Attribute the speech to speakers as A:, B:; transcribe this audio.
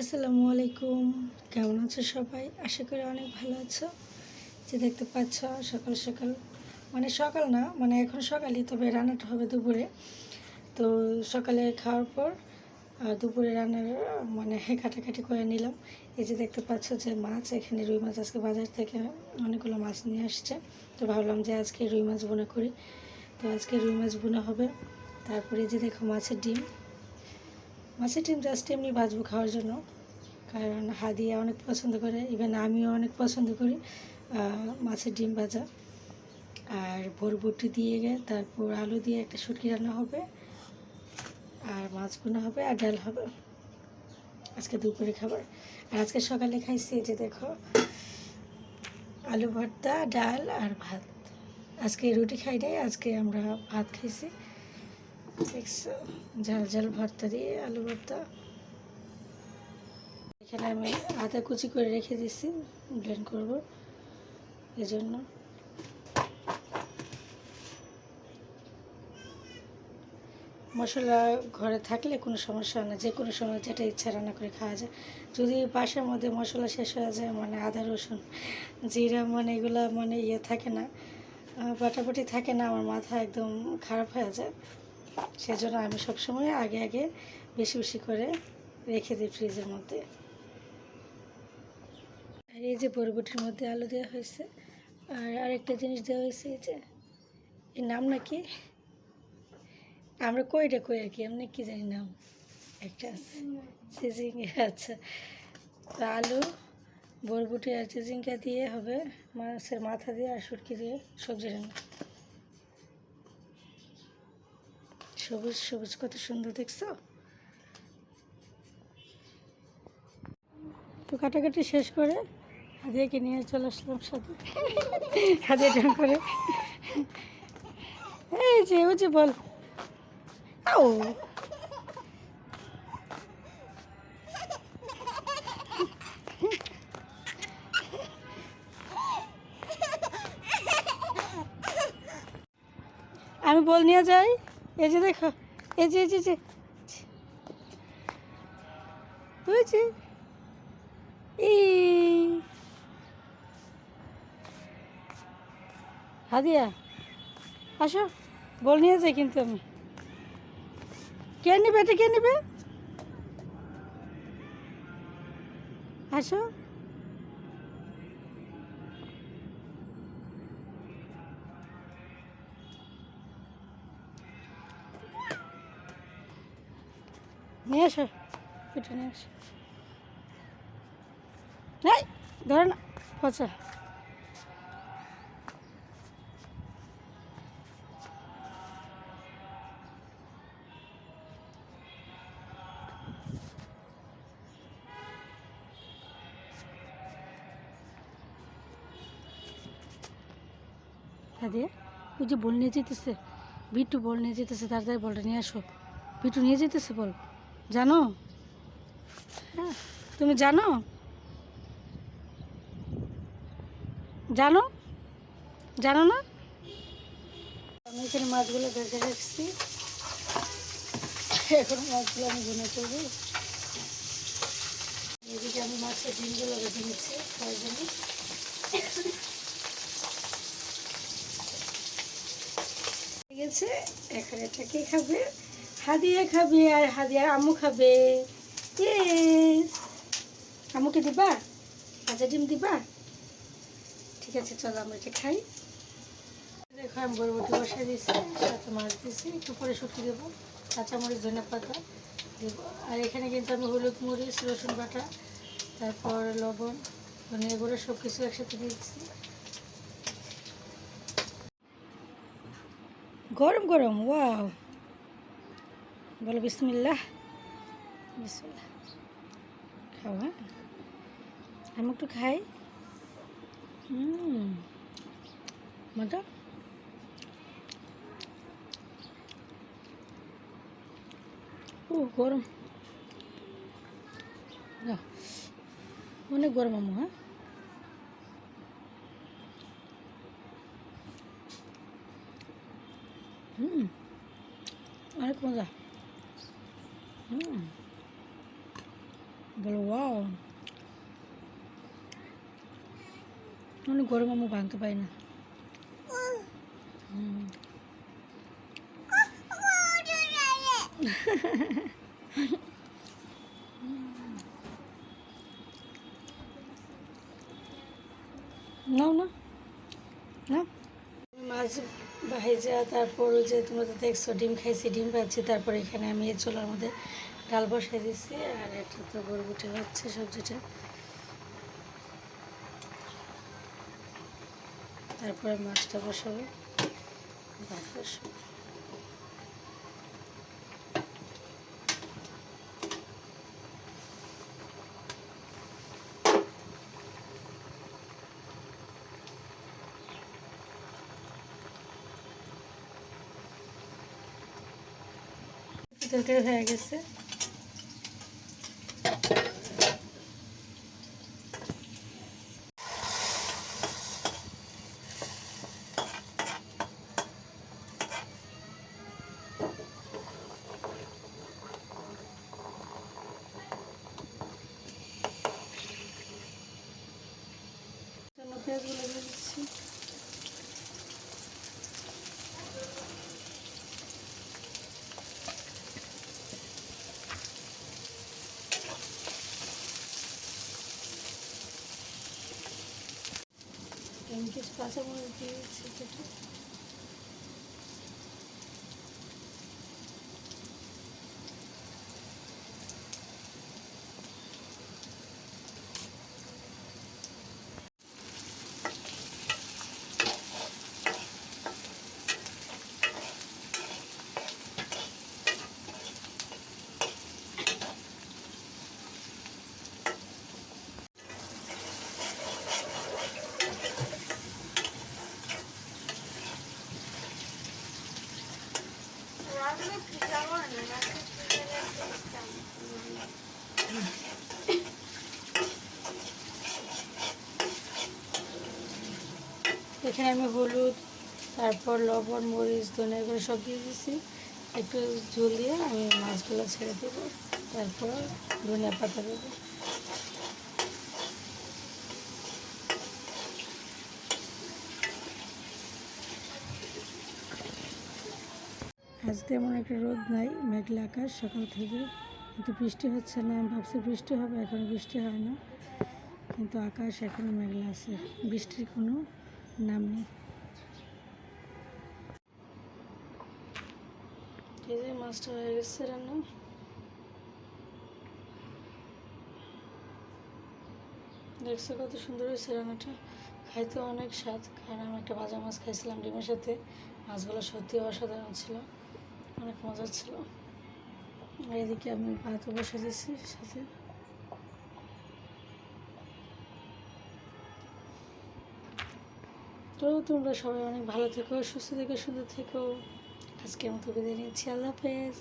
A: আসসালামু আলাইকুম। কেমন আছো সবাই? আশা করি অনেক ভালো আছো। যে দেখতে পাচ্ছ, সকাল সকাল। মানে সকাল না মানে এখন সকালই, তবে রান্নাটা হবে দুপুরে। তো সকালে খাওয়ার পর দুপুরে রান্নার মানে কাটাকাটি করে নিলাম। এই যে দেখতে পাচ্ছ যে মাছ, এখানে রুই মাছ আজকে বাজার থেকে অনেকগুলো মাছ নিয়ে আসছে। তো ভাবলাম যে আজকে রুই মাছ বোনা করি। তো আজকে রুই মাছ বোনা হবে। তারপরে যে দেখো মাছের ডিম। মাছের ডিম জাস্ট এমনি ভাজবো খাওয়ার জন্য। কারণ হাদিয়া অনেক পছন্দ করে ইভেন আমিও অনেক পছন্দ করি মাছের ডিম ভাজা। আর বরবটি দিয়ে গে তারপর আলু দিয়ে একটা শুটকি রান্না হবে, আর মাছ বোনা হবে, আর ডাল হবে। আজকে দুপুরে খাবার। আর আজকে সকালে খাইছি যে দেখো, আলু ভর্তা, ডাল আর ভাত। আজকে রুটি খাই নাই, আজকে আমরা ভাত খাইছি। দেখছ ঝাল ঝাল ভর্তা দিয়ে আলু ভর্তা। এখানে আমি আদা কুচি করে রেখে দিছি ব্লেন্ড করব এজন্য। মশলা ঘরে থাকলে কোনো সমস্যা হয় না, যে কোনো সময় যেটা ইচ্ছা রান্না করে খাওয়া যায়। যদি বাসার মধ্যে মশলা শেষ হয়ে যায় মানে আদা, রসুন, জিরা মানে এগুলো মানে ইয়ে থাকে না বাটাবাটি থাকে না, আমার মাথা একদম খারাপ হয়ে যায়। সেজন্য আমি সবসময় আগে আগে বেশি বেশি করে রেখে দিই ফ্রিজের মধ্যে। আর এই যে বরবটির মধ্যে আলু দেওয়া হয়েছে, আর আরেকটা জিনিস দেওয়া হয়েছে এই যে, এর নাম নাকি? আমরা কইটা কই আর কি এমনি কি জানি নাম? একটা চিজিং আচ্ছা। তো আলু, বরবটি আর চিজিংটা দিয়ে হবে, মাছের মাথা দিয়ে আর শুটকি দিয়ে সবজি রান্না। সবুজ সবুজ কত সুন্দর, দেখছ? তো কাটাকাটি শেষ করে হাদিয়াকে নিয়ে চলে আসলাম সাথে। হাদিয়া করে। এই যে ও যে বল। আও। আমি বল নিয়ে যাই। এই যে দেখো এই যে এই যে, যে। যে এই। হাদিয়া আসো বল নিয়ে যাই কিন্তু আমি। কে নেবে এটা কে নেবে? আসো। নিয়ে আসো এটা নিয়ে আসো নাই ধরে না, পচা। দিয়ে ওই যে বল নিয়ে যেতেছে, বিট্টু বল নিয়ে যেতেছে, তাড়াতাড়ি বলটা নিয়ে আসো। বিট্টু নিয়ে যেতেছে বল। জানো? হ্যাঁ তুমি জানো? জানো? জানো না? আমি এখানে মাছগুলো ভেজে রাখছি এখন মাছগুলো আমি ভুনে করব এদিকে আমি মাছের ডিমগুলো ভেজে নিচ্ছি ঠিক আছে এখন এটা কে খাবে। হাদিয়া খাবে আর হাদিয়ার আম্মু খাবে! আম্মুকে দিবা? ভাজা ডিম দিবা? ঠিক আছে, চলো আমরা এটা খাই। দেখো, আমি বরবটি বসাই দিয়েছি, সাথে মাছ দিয়েছি, একটু পরে শুকি দেবো, কাঁচামরিচ, ধনে পাতা দেবো। আর এখানে কিন্তু আমি হলুদ মরিচ, রসুন বাটা, তারপর লবণ, ধনিয়া গুঁড়ো সব কিছু একসাথে দিয়েছি। গরম গরম, ওয়াও। বলো, বিসমিল্লাহ। বিসমিল্লাহ। খাও হ্যাঁ? আমি একটু খাই। মজা। ও, গরম। না অনেক গরম আম্মু হ্যাঁ? হুম, অনেক মজা হুম বলো, ওয়াও। অনেক গরম আমি ভাঙতে পারি না। নাও না না মাছ ভাইজা তারপর যে তোমরা তো দেখছ, ডিম খাইছি, ডিম পাচ্ছি তারপর এখানে আমি চুলার মধ্যে ডাল বসাই দিচ্ছি আর এটা তো বরবুটে হচ্ছে সবজিটা। তারপরে মাছটা বসাবো। বসাবো। হয়ে গেছে জন্য পেঁয়াজগুলো দিয়ে দিচ্ছি আমি কিছু কাঁচামরিচ দিয়েছি দিচ্ছি এখানে আমি হলুদ, তারপর লবণ, মরিচ, ধনে করে সব দিয়ে দিয়েছি। একটু ঝোল দিয়ে আমি মাছগুলো ছেড়ে দেবো, তারপর ধনিয়া পাতা দেবো। আজ তেমন একটা রোদ নাই, মেঘলা আকাশ, সকাল থেকে কিন্তু বৃষ্টি হচ্ছে না ভাবছি বৃষ্টি হবে, এখন বৃষ্টি হয় না। কিন্তু আকাশ এখনও মেঘলা আছে, বৃষ্টির কোনো নাম নেই। এই যে মাছটা হয়ে গেছে রান্না। দেখছ কত সুন্দর হয়েছে রান্নাটা। খাইতে অনেক স্বাদ, কারণ আমি একটা ভাজা মাছ খাইছিলাম ডিমের সাথে। মাছগুলো সত্যি অসাধারণ ছিল। অনেক মজা ছিল। এদিকে আমি ভাতও বসে দিয়েছি সাথে। তো তোমরা সবাই অনেক ভালো থেকো, সুস্থ থেকো, সুন্দর থেকো। আজকের মতো বিদায় নিচ্ছি। আল্লাহ হাফেজ।